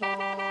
โ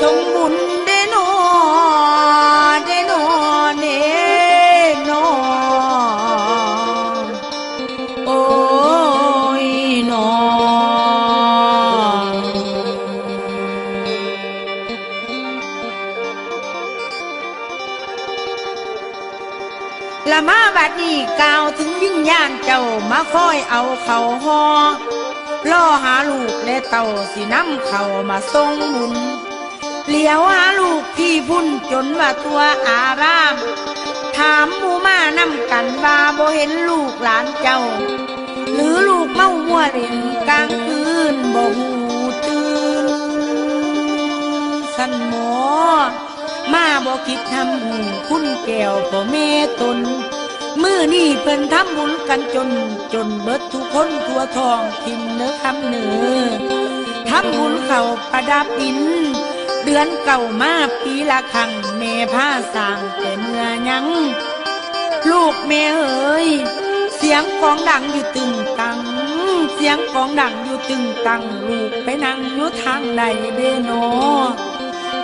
สมบุญเด้นอเด้นอเด้นอโอ้ยนอละมาบัดนี้กล่าวถึงวิญญาณเจ้ามาคอยเอาเขาหอล่อหาลูกและเต่าสินำเขามาทรงบุญ เหลียวหาลูกพี่พุ่นจนว่าตัวอาราม ถามหมูมานำกันว่าบ่เห็นลูกหลานเจ้า หรือลูกเมามัวเล่นกลางคืนบ่หูตื่นสันหมอ มาบอกคิดทำบุญคุณแก้วพ่อแม่ตนมือนี่เพิ่นทำบุญกันจน จนเบิดทุกคนทั่วทองทิมเนื้อคำเนื้อทำบุญเข่าประดับอิน เดือนเก่ามาปีละครั้งแม่ผ้าสางแต่เมื่อยัง ลูกแม่เอ๋ยเสียงกองดังอยู่ตึงตัง เสียงกองดังอยู่ตึงตัง ลูกไปนั่งอยู่ทางใดเดโนอ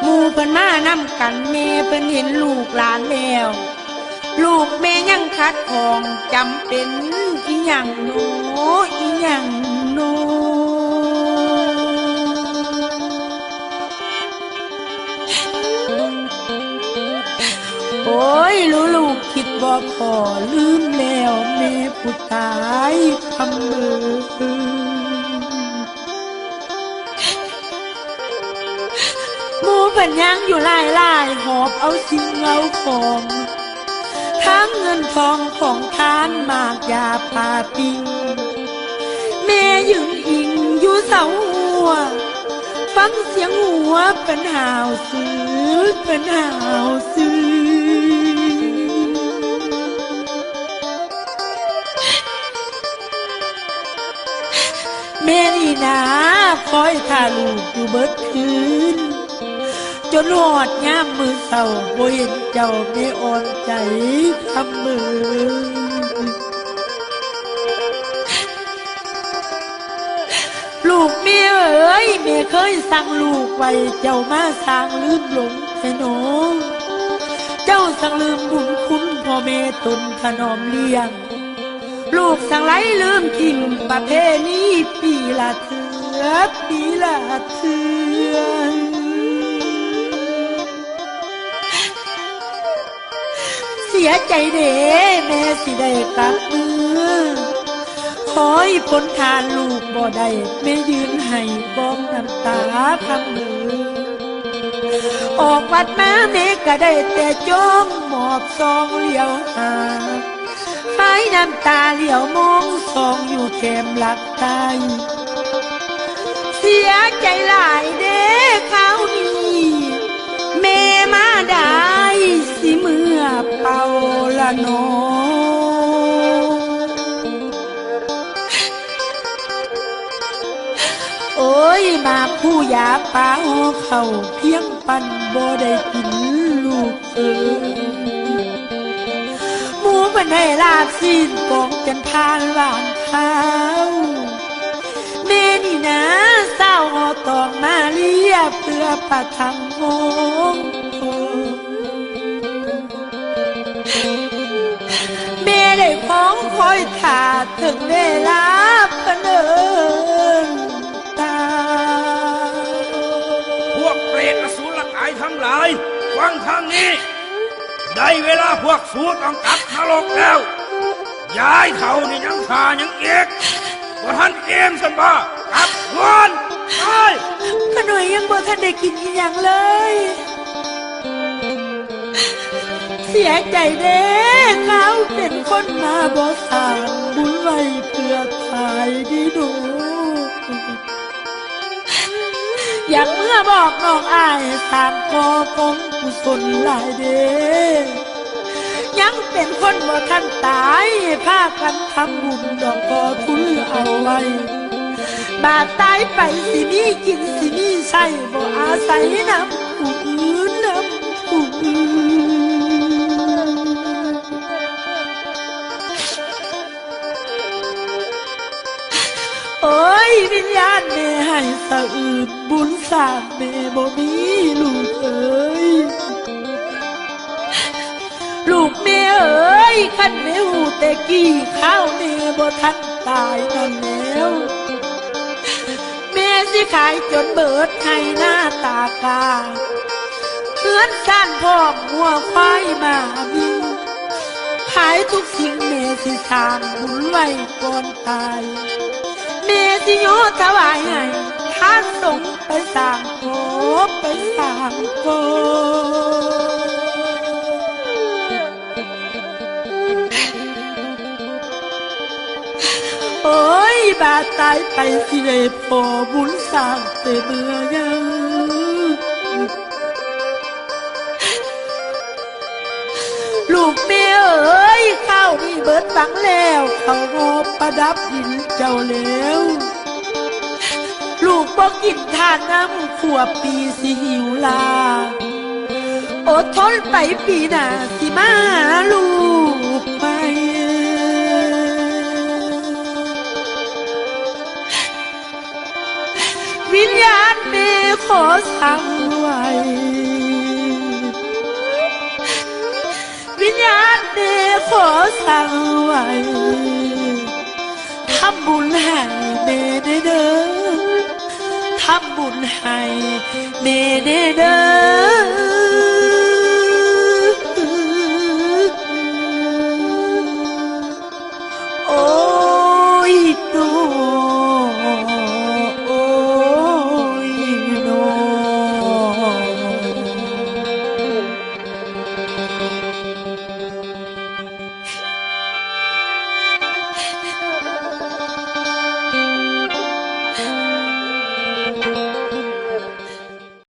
หมูเพิ่นมานำกันแม่เพิ่นเห็นลูกหลานแล้วลูกแม่ยังคัดของจำเป็นอีหยังโนอีหยัง กคิดบ่พอลืมแล้วแม่ผู้ตายคำมือหมูปัญญังอยู่ลายลายหอบเอาสิ่งเอาของทั้งเงินทองของทานมากยาพาปิง แม่ยืนอิงอยู่เสาหัว ฟังเสียงหัวเป็นหาวซื้อเป็นหาวซื้อ ม่นี่นะคอยท่าลูกอยู่เบิดคืน จนหอดย่ามมือเศร้าบ่เห็นเจ้าไม่อ่อนใจทำมือ ลูกเมียเอ๋ยเมียเคยสั่งลูกไว้เจ้ามาสร้างลืมหลงแค่น้อง เจ้าสั่งลืมบุญคุณพ่อแม่ตนถนอมเลี้ยง ลูกสังไหลลืมทิมประเพณีปีละเถือปีละเถือเสียใจเด้แม่สิได้กลับมือขอให้พ้นทานลูกบ่ได้แม่ยืนให้บ้องน้ำตาพำมือออกวัดมาแม่ก็ได้แต่จมหมอบซองเลี้ยวหา ไฟน้ำตาเหลียวมองซองอยู่แคมหลักตายเสียใจหลายเด้ข้านี้แม่มาได้สิเมื่อเป่าละนอโอ้ยมาผู้ยาป่าเขาเพียงปันบ่ได้กินลูกเอ๋ ให้ลาบสิ้นกองจันทานหวานข้าวแม่นี่นะเศร้าหอตองมาเรียบเพื่อประทังหงแม่ได้ของคอยถาถึงเวลาเพนอ ได้เวลาพวกสูต้องกลับนรกแล้ว ย้ายเขานี่ยังขายังเอกว่าท่านเกมสันบ่กลับวนไปขน่อยยังบ่ทันได้กินอีหยังเลย เสียใจเด้เขาเป็นคนมาบ่สร้างบุญไว้เพื่อทายดีดู อยากเมื่อบอกน้องอายสางกอกองกุศลหลายเด้ยังเป็นคนบ่ทันตายพากันทำบุญดอกกอทุนเอาไว้บาดตายไปสิมีกินสิมีใส่บ่อาศัยน้ำผู้อื่นน้ำผู้อื่นโอ้ยวิญญาณแม่ให้สะอื่นบุญสางแม่บ่มีลูกเอ้ยลูกแม่เอ้ยขันแม่หูแต่กี้ข้าวแม่บ่ทันตายนั่นแล้วแม่สิขายจนเบิดให้หน้าตากาเพื่อนสั้นพ่อมหัวควายมาบินขายทุกสิ่งแม่สิสางบุญไว้ก่อนตายแม่สิโยถวายให้ ทาสงไปสร้างโภพไปสร้างโภโอ้ยบาตายไปสิได้พอบุญสร้างแต่เมื่อยังลูกแม่เอ้ยข้าวนี่เบิดฝังแล้วเขารอประดับดินเจ้าแล้ว ลูกบอกกินทานน้ำขวบปีสิหิวลา อดทนไปปีหน้าสิมาหาลูกไป วิญญาณแม่ขอสั่งไว้วิญญาณเดขอสั่งไว้ทำบุญให้เมเด้เด้อ ทำบุญให้เมเดเด้อ